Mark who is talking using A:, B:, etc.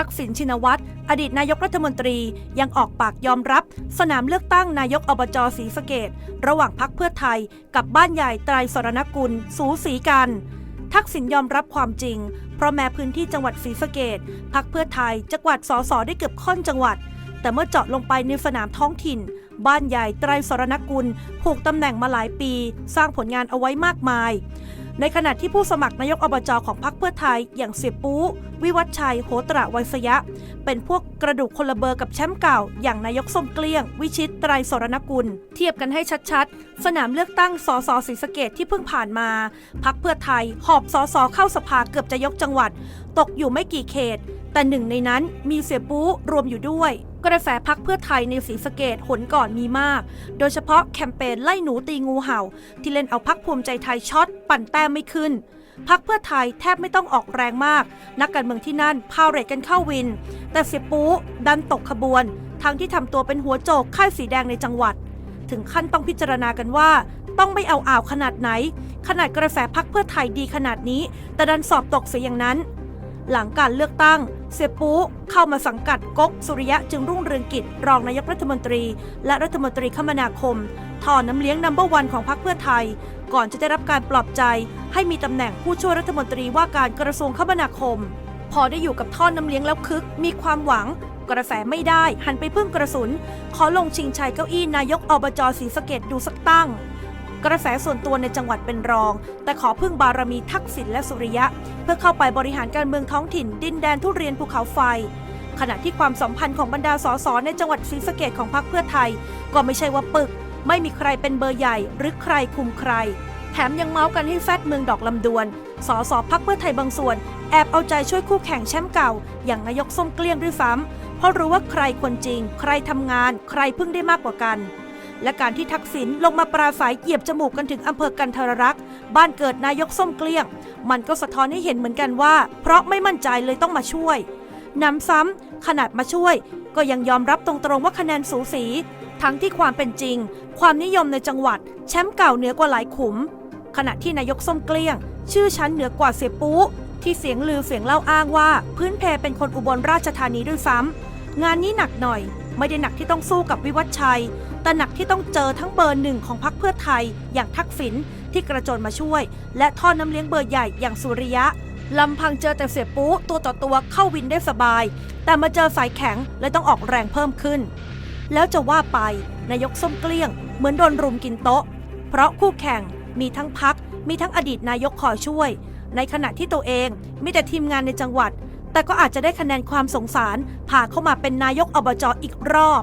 A: ทักษิณชินวัตรอดีตนายกรัฐมนตรียังออกปากยอมรับ สนามเลือกตั้งนายกอบจศรีสะเกดระหว่างพักเพื่อไทยกับบ้านใหญ่ไตรสรณกุล สูสีกัน ทักษิณยอมรับความจริง เพราะแม้พื้นที่จังหวัดศรีสะเกดพักเพื่อไทยจะกวาดสอสอได้เกือบค่อนจังหวัด แต่เมื่อเจาะลงไปในสนามท้องถิ่น บ้านใหญ่ไตรสรณกุลผูกตำแหน่งมาหลายปี สร้างผลงานเอาไว้มากมาย ในขณะที่ผู้สมัครนายกอบจของพรรคเพื่อไทย อย่างเสียปู้วิวัฒชัย โหตระไวยสยะ เป็นพวกกระดูกคนละเบอร์กับแชมป์เก่า อย่างนายกส้มเกลี้ยง วิชิตไตรสรณกุล เทียบกันให้ชัดๆ สนามเลือกตั้งสสศรีสะเกดที่เพิ่งผ่านมา พรรคเพื่อไทยหอบสสเข้าสภาเกือบจะยกจังหวัด ตกอยู่ไม่กี่เขต แต่หนึ่งในนั้นมีเสียปู้รวมอยู่ด้วย กระแสพักเพื่อไทยในศรีสะเกดหนก่อนมีมาก โดยเฉพาะแคมเปญไล่หนูตีงูเห่า ที่เล่นเอาพักภูมิใจไทยช็อต ปั่นแต้มไม่ขึ้นพักเพื่อไทยแทบไม่ต้องออกแรงมาก นักการเมืองที่นั่นพาวเรตกันเข้าวิน แต่เสียปูดันตกขบวน ทั้งที่ทำตัวเป็นหัวโจกค่ายสีแดงในจังหวัด ถึงขั้นต้องพิจารณากันว่า ต้องไม่เอาอ่าวขนาดไหน ขนาดกระแสพักเพื่อไทยดีขนาดนี้ แต่ดันสอบตกเสียอย่างนั้น หลังการเลือกตั้ง เสียปูเข้ามาสังกัดก๊กสุริยะจึงรุ่งเรืองกิจ รองนายกรัฐมนตรี และรัฐมนตรีคมนาคมท่อน้ำเลี้ยงนัมเบอร์วันของพรรคเพื่อไทย ก่อนจะได้รับการปลอบใจ ให้มีตำแหน่งผู้ช่วยรัฐมนตรีว่าการกระทรวงคมนาคม พอได้อยู่กับท่อน้ำเลี้ยงแล้วคึก มีความหวังกระแสไม่ได้หันไปพึ่งกระสุน ขอลงชิงชัยเก้าอี้นายกอบจศรีสะเกดดูสักตั้ง กระแสส่วนตัวในจังหวัดเป็นรอง แต่ขอพึ่งบารมีทักษิณและสุริยะ เพื่อเข้าไปบริหารการเมืองท้องถิ่น ดินแดนทุเรียนภูเขาไฟ ขณะที่ความสัมพันธ์ของบรรดาสสในจังหวัดศรีสะเกดของพรรคเพื่อไทย ก็ไม่ใช่ว่าปึก ไม่มีใครเป็นเบอร์ใหญ่ หรือใครคุมใคร แถมยังเมาส์กันให้แฟดเมืองดอกลำดวนสสพักเพื่อไทยบางส่วน แอบเอาใจช่วยคู่แข่งแชมป์เก่า อย่างนายกส้มเกลี้ยงด้วยซ้ำเพราะรู้ว่าใครควรจริง ใครทำงาน ใครพึ่งได้มากกว่ากัน และการที่ทักษิณลงมาปราศัยเหยียบจมูกกันถึงอำเภอกันทรรักษ์บ้านเกิดนายกส้มเกลี้ยง มันก็สะท้อนให้เห็นเหมือนกันว่า เพราะไม่มั่นใจเลยต้องมาช่วยนำซ้ำขนาดมาช่วย ก็ยังยอมรับตรงๆว่าคะแนนสูสี ทั้งที่ความเป็นจริง ความนิยมในจังหวัด แชมป์เก่าเหนือกว่าหลายขุม ขณะที่นายกส้มเกลี้ยง ชื่อชั้นเหนือกว่าเสียปูที่เสียงลือเสียงเล่าอ้างว่า พื้นเพเป็นคนอุบลราชธานีด้วยซ้ำ งานนี้หนักหน่อย ไม่ได้หนักที่ต้องสู้กับวิวัฒชัย แต่หนักที่ต้องเจอทั้งเบอร์หนึ่งของพรรคเพื่อไทย อย่างทักษิณที่กระโจนมาช่วย และท่อน้ำเลี้ยงเบอร์ใหญ่อย่างสุริยะลำพังเจอแต่เสียปูตัวต่อตัวเข้าวินได้สบาย แต่มาเจอสายแข็งเลยต้องออกแรงเพิ่มขึ้น แล้วจะว่าไปนายกส้มเกลี้ยง เหมือนโดนรุมกินโต๊ะ เพราะคู่แข่งมีทั้งพักมีทั้งอดีตนายกคอยช่วย ในขณะที่ตัวเองมีแต่ทีมงานในจังหวัด แต่ก็อาจจะได้คะแนนความสงสารพาเข้ามาเป็นนายกอบจอีกรอบ